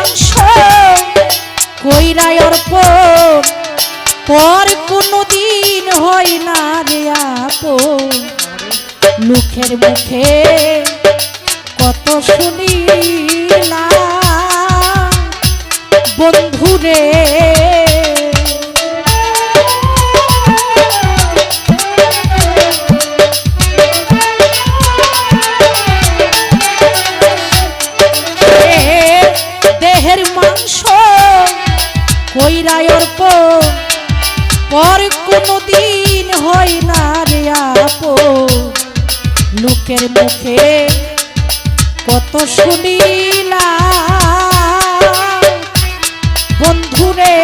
ধ্বংস কইরায় অর্পণ পর কোনদিন হয় না রে আপন। মুখের মুখে কত শুনিলাম বন্ধুরে। দেহের মাংস কইরা অর্প পর কোনদিন হয় না রে আপ লোকের মুখে কত শুনিলা বন্ধুরে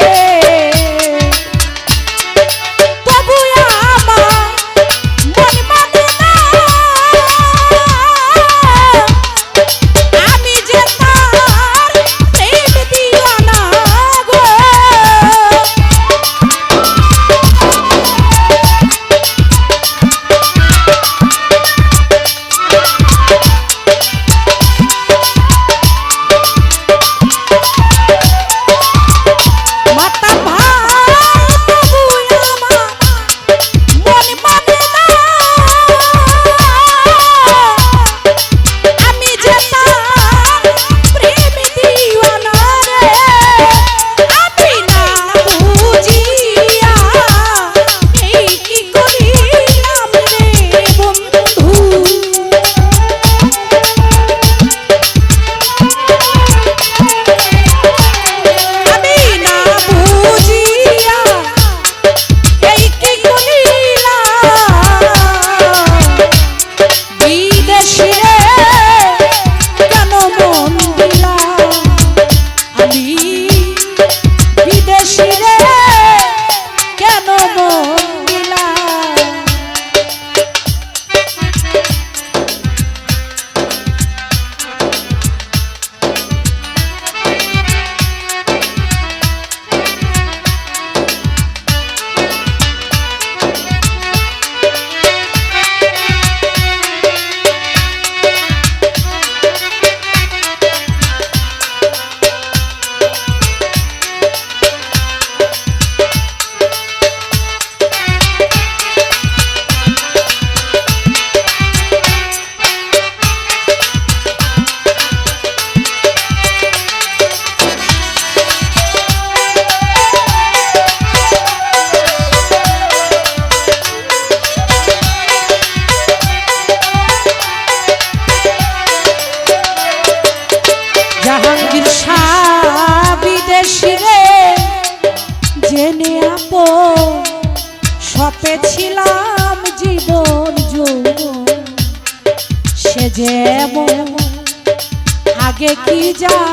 जा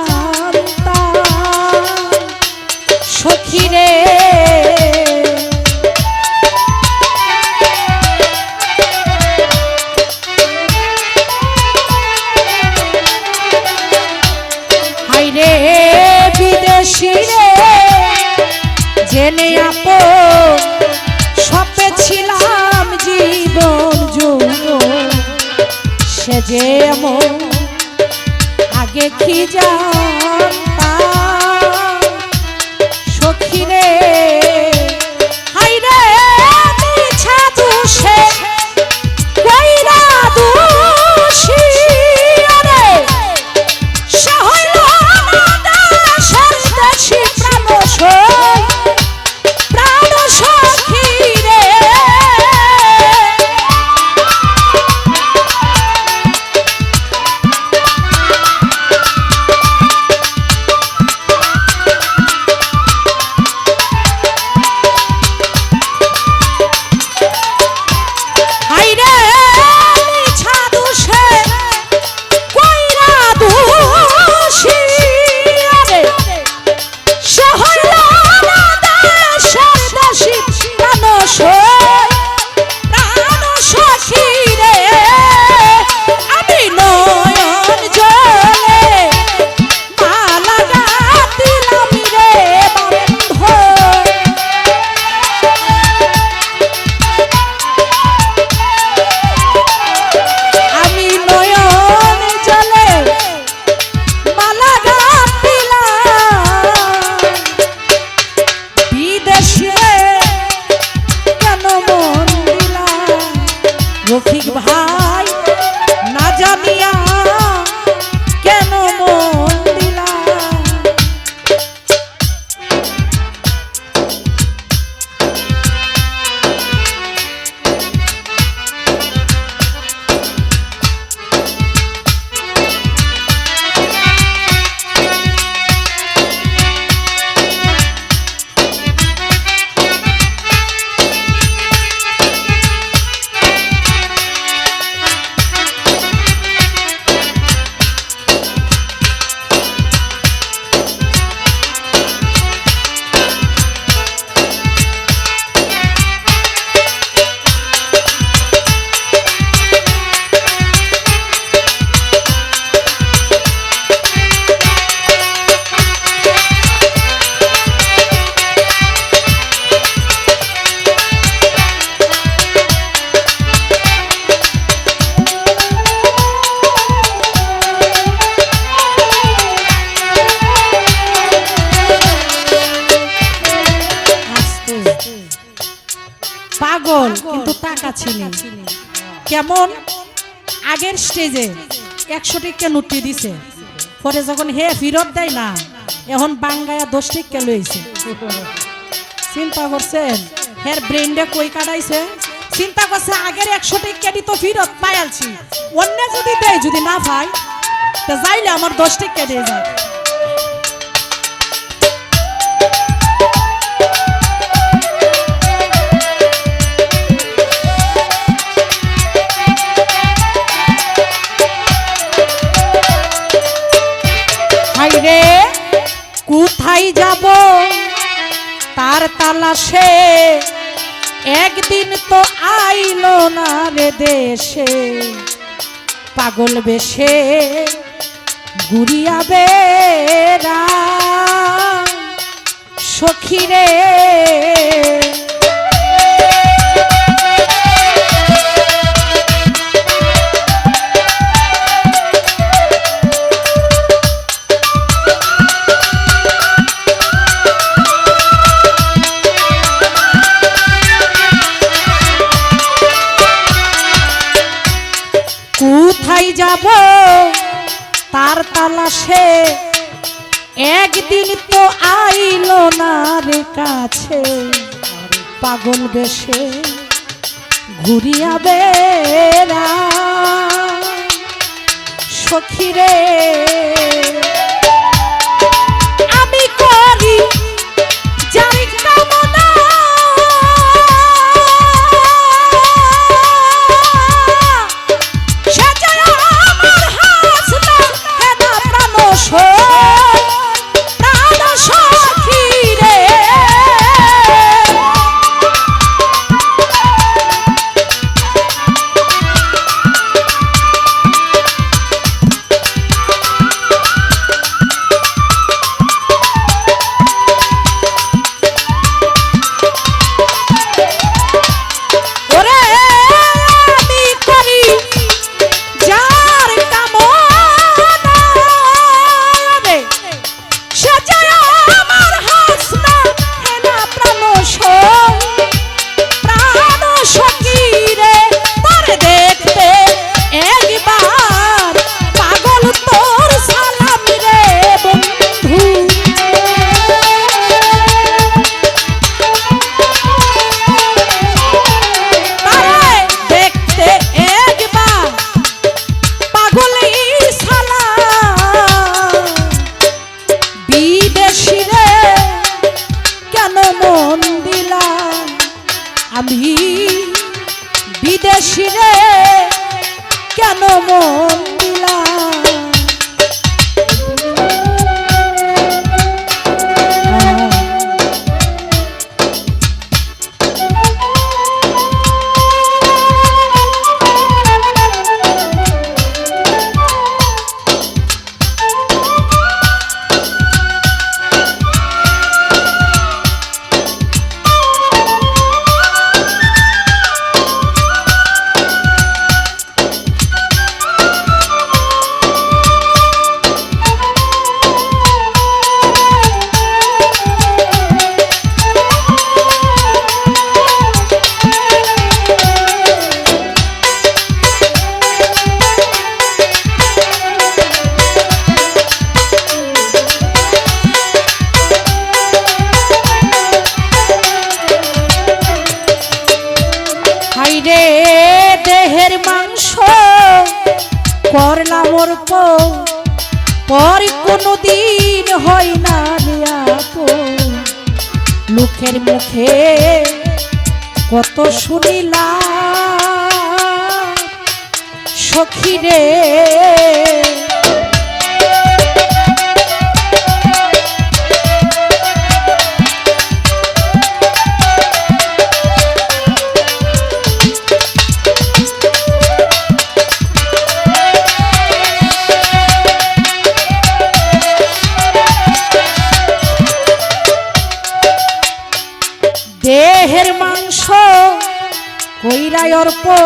ছিল কেমন? আগের স্টেজে একশো টিকা নুটি দিছে। পরে যখন হে ফিরত দেয় না এখন বাঙ্গায়া দশ টিকা লইছে। চিন্তা করছেন হের ব্রেনডে কই কাটাইছে? চিন্তা করছে আগের একশো টিকা দি তো ফিরত পাইয়ালছি অন্য যদি দেয় যদি না পাই তা যাইলে আমার দশ টিকা দিয়ে যায় তার তালাশে একদিন তো আইলো না রে দেশে। পাগল বেশে গুড়িয়া বেড়া সখীরে যাব। তার তালাশে একদিন তো আইল না রে কাছে। পাগল বেশে ঘুরিয়া বেড়া সখীরে পর কোনো দিন হয় না। লোকের মুখে কত শুনিলা সখী রে তোমার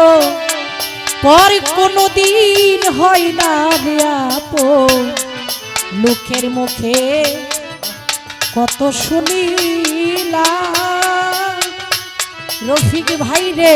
পর কোনো দিন হয় না রে আপন। লোকের মুখে কত শুনিলা রফিক ভাই রে